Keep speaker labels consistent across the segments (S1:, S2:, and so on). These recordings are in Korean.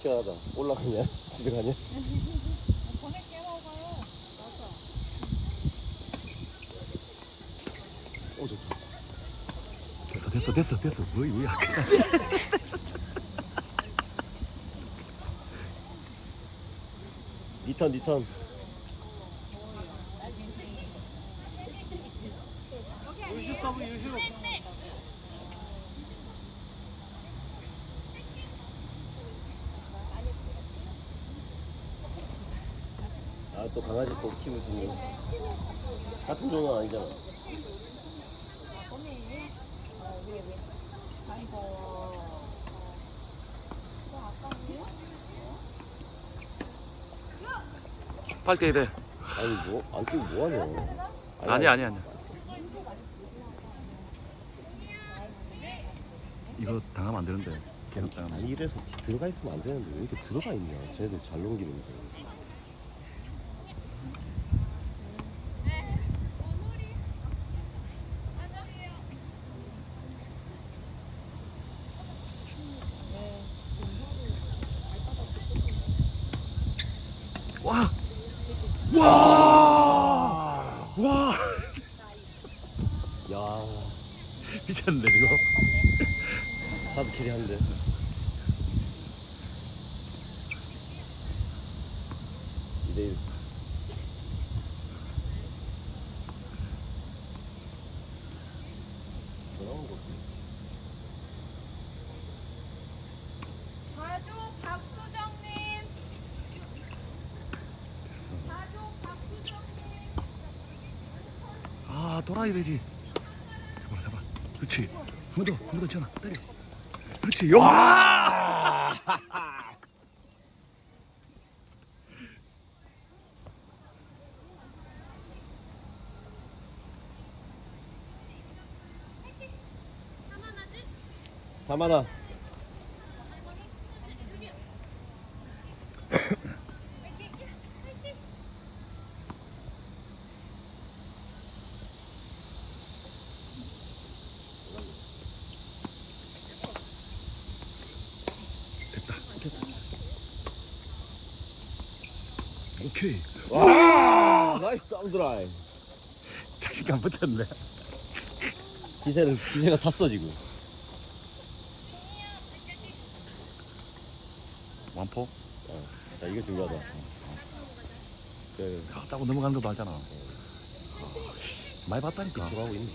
S1: 시원하다. 올라가냐? 집에 가냐? 오, 좋다.
S2: 됐어 됐어 됐어 됐어 뭐야 뭐야
S1: 니턴, 니턴. 아, 또 강아지 또 키우시니. 같은 종은 아니잖아.
S2: 빨대 돼
S1: 아니, 뭐, 안 끼고 뭐하냐.
S2: 아니 아니 아니 이거 당하면 안 되는데 계속 당하면
S1: 아니, 이래서 뒤- 들어가 있으면 안 되는데 왜 이렇게 들어가 있냐. 쟤네들 잘 넘기는데.
S2: 와! 와! 와!
S1: 야,
S2: 미쳤네 이거
S1: 나도 캐리 한데. 이대
S2: 아 돌아야 되지. 잡아 잡아. 그렇지. 한번 더 한번 더 전화 때려. 그렇지. 와!
S1: 사마나.
S2: 됐다 오케이.
S1: 와! 나이스 다운드라이.
S2: 자신감 붙었네.
S1: 기세는, 기세가 탔어, 지금.
S2: 완포?
S1: 자, 이게 중요하다. 그,
S2: 아, 따고 넘어가는 것도 알잖아. 아, 많이 봤다니까.
S1: 들어가고 있는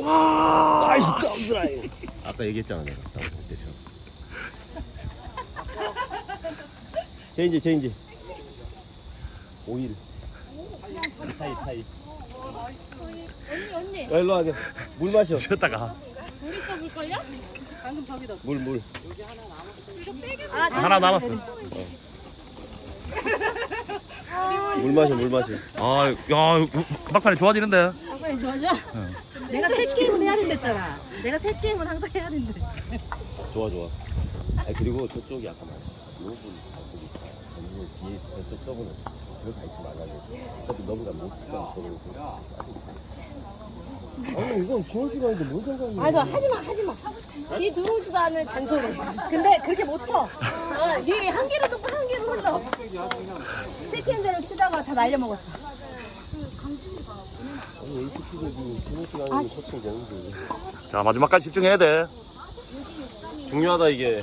S2: 와!
S1: 나이스 다운드라이. 아까 얘기했잖아, 내가. 다운드라이 때 처음. 체인지, 체인지. 오일. 타이, 타이.
S3: 언니 언니.
S1: 야, 일로 와. 물 마셔.
S2: 쉬었다가
S3: 우리 써볼걸요? 방금 저기다.
S1: 물, 물.
S3: 아,
S2: 하나 남았어
S1: 물 마셔, 물 마셔.
S2: 아, 야, 막판에 좋아지는데.
S3: 빨리 좋아져.
S4: 내가 새 게임은 해야 된댔잖아. 내가 새 게임은 항상 해야 된대.
S1: 좋아, 좋아. 아 그리고 저쪽이 아까 말했어. 요 분, 저쪽이 전부 뒤에 저쪽 저분은 들어가 있지 말라고. 어차피 넘어가 못 저거. 아니, 이건 지원 시간인데 뭔 상관이야.
S3: 맞아 하지마 하지마. 뒤 들어오지도 않을 잔소리.
S4: 근데 그렇게 못 쳐.
S3: 어, 얘한 개로 듣고 한 개로 흘러.
S4: 세컨드를 치다가 다 날려먹었어.
S2: 자, 마지막까지 집중해야 돼.
S1: 중요하다, 이게.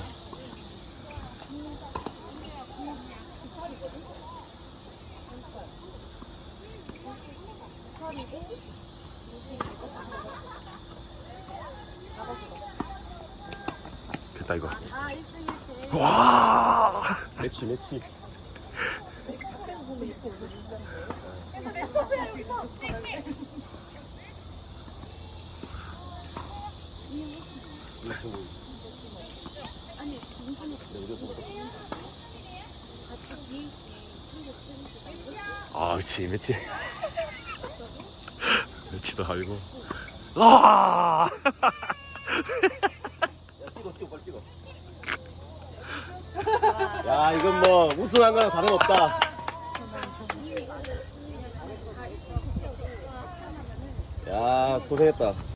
S2: 됐다, 이거. 와!
S1: 매치, 매치.
S2: 아, 그치, 매치. 매치도 알고. 와!
S1: 찍어. 야, 이건 뭐, 우승한 거랑 다름없다. 야 고생했다